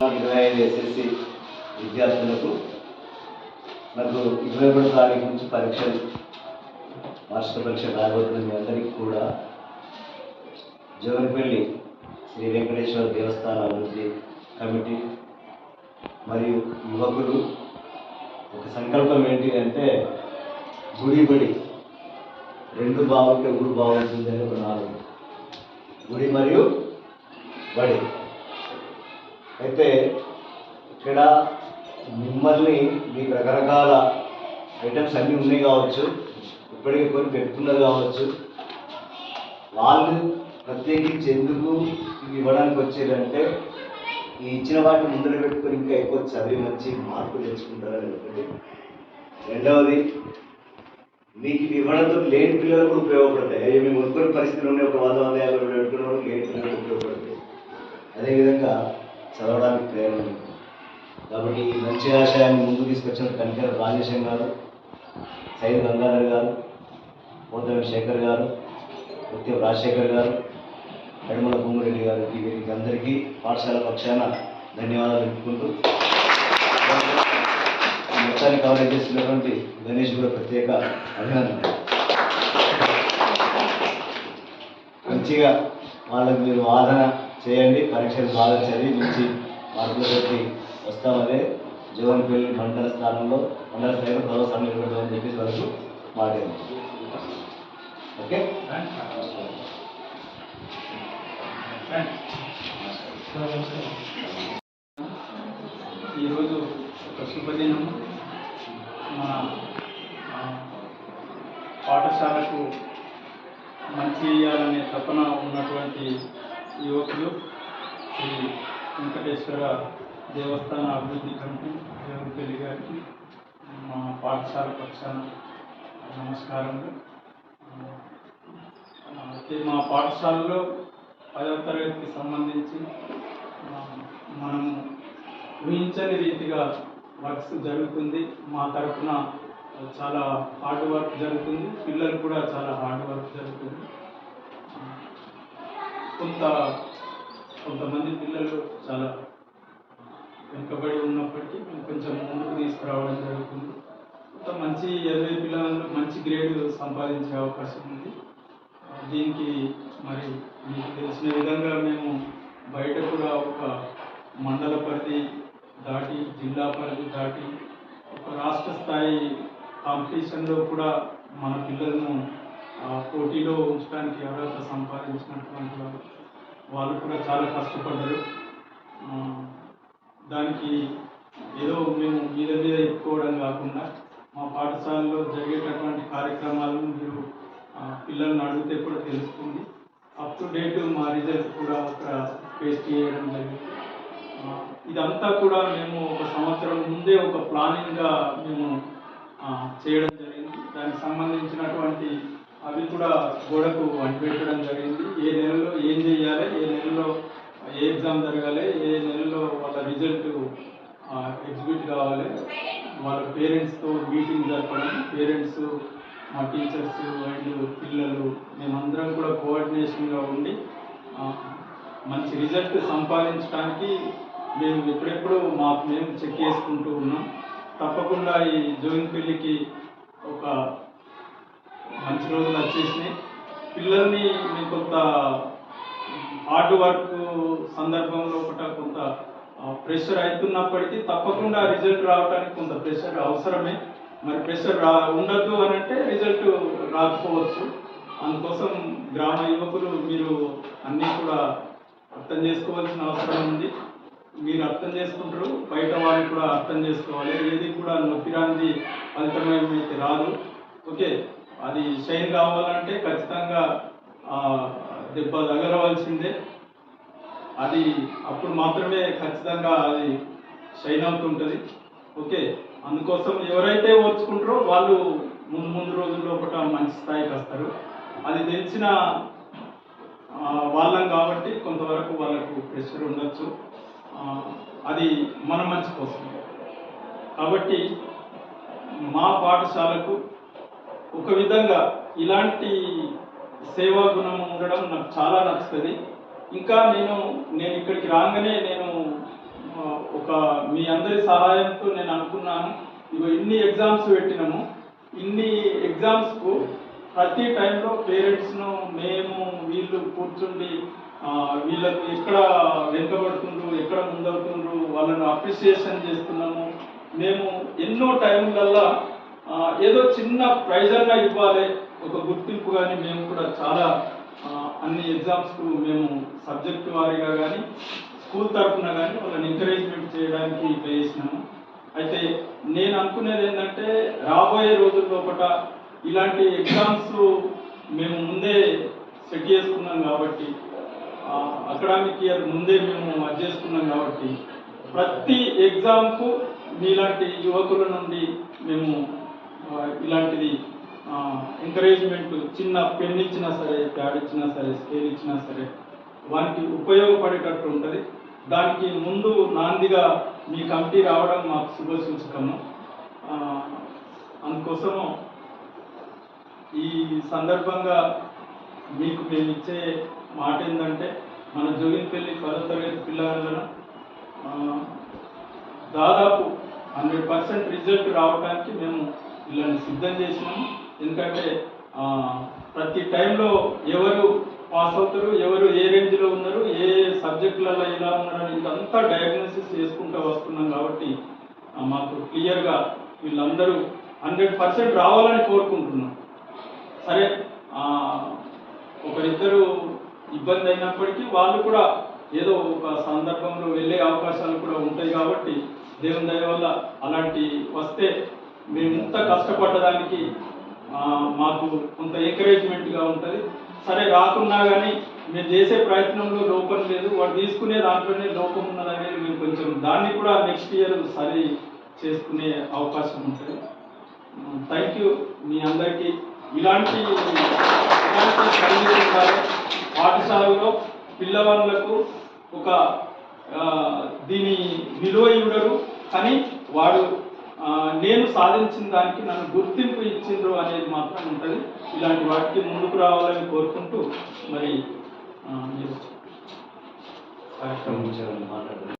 ఇరవై ఐదు ఎస్ఎస్సి విద్యార్థులకు నాకు ఇరవై మూడు తారీఖు నుంచి పరీక్షలు వార్షిక పరీక్ష రాబోతున్న మీ అందరికీ కూడా జోగిపల్లి శ్రీ వెంకటేశ్వర దేవస్థాన అభివృద్ధి కమిటీ మరియు యువకులు. ఒక సంకల్పం ఏంటి అంటే గుడి బడి రెండు బాగుంటే గుడి బాగుంటుందని ఒక నాలుగు. గుడి మరియు బడి. అయితే ఇక్కడ మిమ్మల్ని మీకు రకరకాల ఐటమ్స్ అన్నీ ఉన్నాయి కావచ్చు ఇప్పటికీ కొన్ని పెట్టుకున్నది కావచ్చు. వాళ్ళు ప్రత్యేకించి ఎందుకు ఇవి ఇవ్వడానికి వచ్చేదంటే ఈ ఇచ్చిన వాటిని ముందర పెట్టుకొని ఇంకా ఎక్కువ చదివి మంచి మార్పులు తెచ్చుకుంటారని ఒకటి రెండవది మీకు ఇవి ఇవ్వడంతో లేని పిల్లలకు కూడా ఉపయోగపడతాయి. అయ్యో మేము కొనుక్కొని పరిస్థితులు ఉన్నాయి ఒక వంద వంద యాభై పెట్టుకున్న వాళ్ళకి లేని పిల్లలకు ఉపయోగపడతాయి. అదేవిధంగా చదవడానికి ప్రేరణ కాబట్టి ఈ మంచి ఆశయాన్ని ముందుకు తీసుకొచ్చిన కనికర రాజేశం గారు సైద్ గంగాధర్ గారు పోతమి శేఖర్ గారు ముత్యం రాజశేఖర్ గారు నడుమల భూమిరెడ్డి గారు వీరికి అందరికీ పాఠశాల పక్షాన ధన్యవాదాలు తెలుపుకుంటూ మొత్తాన్ని కవరేజ్ చేస్తున్నటువంటి గణేష్ కూడా ప్రత్యేక అభినందన మంచిగా వాళ్ళకి మీరు వాదన చేయండి పరీక్షలు బాగా చదివి మంచి మార్కులతోటి వస్తామదే జోన్పల్లి మండల స్థానంలో మండల స్థాయిలో ప్రభుత్వ స్థానం నిలబడమని చెప్పేసి వరకు మాట్లాడింది ఓకే? ఈరోజు ఒక శుభదినం మన పాఠశాలకు మంచి చేయాలనే తపన ఉన్నటువంటి యువకులు శ్రీ వెంకటేశ్వర దేవస్థాన అభివృద్ధి కమిటీ దేవపల్లి గారికి మా పాఠశాల పక్షాన నమస్కారములు. అయితే మా పాఠశాలలో పదవ తరగతికి సంబంధించి మనము ఊహించని రీతిగా వర్క్స్ జరుగుతుంది. మా తరఫున చాలా హార్డ్ వర్క్ జరుగుతుంది. పిల్లలు కూడా చాలా హార్డ్ వర్క్ జరుగుతుంది. కొంత కొంతమంది పిల్లలు చాలా వెనుకబడి ఉన్నప్పటికీ మేము కొంచెం ముందుకు తీసుకురావడం జరుగుతుంది. కొంత మంచి ఇరవై పిల్లలు మంచి గ్రేడ్ సంపాదించే అవకాశం ఉంది. దీనికి మరి మీకు తెలిసిన విధంగా మేము బయట కూడా ఒక మండల పరిధి దాటి జిల్లా పరిధి దాటి ఒక రాష్ట్ర స్థాయి కాంపిటీషన్లో కూడా మన పిల్లలను పోటీలో ఉంచడానికి అర్హత సంపాదించినటువంటి వాళ్ళు వాళ్ళు కూడా చాలా కష్టపడ్డారు. దానికి ఏదో మేము మీద మీద ఎత్తుకోవడం కాకుండా మా పాఠశాలలో జరిగేటటువంటి కార్యక్రమాలను మీరు పిల్లల్ని అడిగితే కూడా తెలుస్తుంది. అప్ టు డేట్ మా రిజల్ట్ కూడా అక్కడ పేస్ట్ చేయడం జరిగింది. ఇదంతా కూడా మేము ఒక సంవత్సరం ముందే ఒక ప్లానింగ్గా మేము చేయడం జరిగింది. దానికి సంబంధించినటువంటి అవి కూడా గోడకు అంటిపెట్టడం జరిగింది. ఏ నెలలో ఏం చేయాలి ఏ నెలలో ఏ ఎగ్జామ్ జరగాలి ఏ నెలలో వాళ్ళ రిజల్ట్ ఎగ్జిక్యూట్ కావాలి. వాళ్ళ పేరెంట్స్తో మీటింగ్ జరపడం పేరెంట్స్ మా టీచర్స్ అండ్ పిల్లలు మేమందరం కూడా కోఆర్డినేషన్గా ఉండి మంచి రిజల్ట్ సంపాదించడానికి మేము ఎప్పుడెప్పుడు మా మేము చెక్ చేసుకుంటూ ఉన్నాం. తప్పకుండా ఈ జోయిన్ పెళ్ళికి ఒక మంచి రోజులు వచ్చేసినాయి. పిల్లల్ని మేము కొంత హార్డ్ వర్క్ సందర్భంలో ఒకట కొంత ప్రెషర్ అవుతున్నప్పటికీ తప్పకుండా రిజల్ట్ రావడానికి కొంత ప్రెషర్ అవసరమే. మరి ప్రెషర్ రా ఉండద్దు అని అంటే రిజల్ట్ రాకపోవచ్చు. అందుకోసం గ్రామ యువకులు మీరు అన్నీ కూడా అర్థం చేసుకోవాల్సిన అవసరం ఉంది. మీరు అర్థం చేసుకుంటారు బయట వాళ్ళు కూడా అర్థం చేసుకోవాలి. ఏది కూడా నొప్పిరాంది ఫలితమైతే రాదు. ఓకే. అది షైన్ కావాలంటే ఖచ్చితంగా దెబ్బ తగలవలసిందే. అది అప్పుడు మాత్రమే ఖచ్చితంగా అది షైన్ అవుతుంటుంది. ఓకే? అందుకోసం ఎవరైతే ఓర్చుకుంటారో వాళ్ళు ముందు ముందు రోజుల్లో ఒకట మంచి స్థాయికి వస్తారు. అది తెలిసిన వాళ్ళం కాబట్టి కొంతవరకు వాళ్ళకు ప్రెషర్ ఉండొచ్చు. అది మన మంచి కోసం. కాబట్టి మా పాఠశాలకు ఒక విధంగా ఇలాంటి సేవా గుణం ఉండడం నాకు చాలా నచ్చుతుంది. ఇంకా నేను నేను ఇక్కడికి రాగానే నేను ఒక మీ అందరి సహాయంతో నేను అనుకున్నాను. ఇగో ఇన్ని ఎగ్జామ్స్ పెట్టినాము. ఇన్ని ఎగ్జామ్స్కు ప్రతి టైంలో పేరెంట్స్ను మేము వీళ్ళు కూర్చుండి వీళ్ళకు ఎక్కడ వెనుకబడుతుండ్రు ఎక్కడ ముందవుతుండ్రు వాళ్ళను అప్రిసియేషన్ చేస్తున్నాము. మేము ఎన్నో టైంలల్లా ఏదో చిన్న ప్రైజ్ అన్నా ఇవ్వాలి. ఒక గుర్తింపు కానీ మేము కూడా చాలా అన్ని ఎగ్జామ్స్కు మేము సబ్జెక్ట్ వారీగా కానీ స్కూల్ తరఫున కానీ వాళ్ళని ఎంకరేజ్మెంట్ చేయడానికి ట్రై చేసినాము అయితే నేను అనుకునేది ఏంటంటే రాబోయే రోజుల లోపల ఇలాంటి ఎగ్జామ్స్ మేము ముందే సెట్ చేసుకున్నాం కాబట్టి అకాడమిక్ ఇయర్ ముందే మేము అది చేసుకున్నాం కాబట్టి ప్రతి ఎగ్జామ్కు మీలాంటి యువకుల నుండి మేము ఇలాంటిది ఎంకరేజ్మెంట్ చిన్న పెన్ ఇచ్చినా సరే ప్యాడ్ ఇచ్చినా సరే స్కేల్ ఇచ్చినా సరే వానికి ఉపయోగపడేటట్టు ఉంటుంది. దానికి ముందు నాందిగా మీ కమిటీ రావడం మాకు శుభ సూచకము. అందుకోసము ఈ సందర్భంగా మీకు మేము ఇచ్చే మాట ఏంటంటే మన జోగిన్పల్లి పదో తరగతి పిల్లలను దాదాపు హండ్రెడ్ పర్సెంట్ రిజల్ట్ రావడానికి మేము వీళ్ళని సిద్ధం చేసినాము ఎందుకంటే ప్రతి టైంలో ఎవరు పాస్ అవుతారు ఎవరు ఏ రేంజ్లో ఉన్నారు ఏ సబ్జెక్టులలో ఎలా ఉన్నారు ఇదంతా డయాగ్నోసిస్ చేసుకుంటూ వస్తున్నాం కాబట్టి మాకు క్లియర్గా వీళ్ళందరూ హండ్రెడ్ పర్సెంట్ రావాలని కోరుకుంటున్నాం. సరే ఒకరిద్దరు ఇబ్బంది అయినప్పటికీ వాళ్ళు కూడా ఏదో ఒక సందర్భంలో వెళ్ళే అవకాశాలు కూడా ఉంటాయి కాబట్టి దేవుని దయ వల్ల అలాంటి వస్తే మేము ఇంత కష్టపడ్డదానికి మాకు కొంత ఎంకరేజ్మెంట్గా ఉంటుంది. సరే రాకున్నా కానీ మేము చేసే ప్రయత్నంలో లోపం లేదు. వాడు తీసుకునే దాంట్లోనే లోపం ఉన్నదనేది మేము కొంచెం దాన్ని కూడా నెక్స్ట్ ఇయర్ సరి చేసుకునే అవకాశం ఉంటుంది. థ్యాంక్ యూ మీ అందరికీ. ఇలాంటి ఇలాంటి పాఠశాలలో పిల్లవాళ్ళకు ఒక దీని విలువ ఇవ్వడరు కానీ వాడు నేను సాధించిన దానికి నన్ను గుర్తింపు ఇచ్చిండ్రు అనేది మాత్రం ఉంటుంది. ఇలాంటి వాటికి ముందుకు రావాలని కోరుకుంటూ మరి మీరు కార్యక్రమం మాట్లాడుతున్నాను.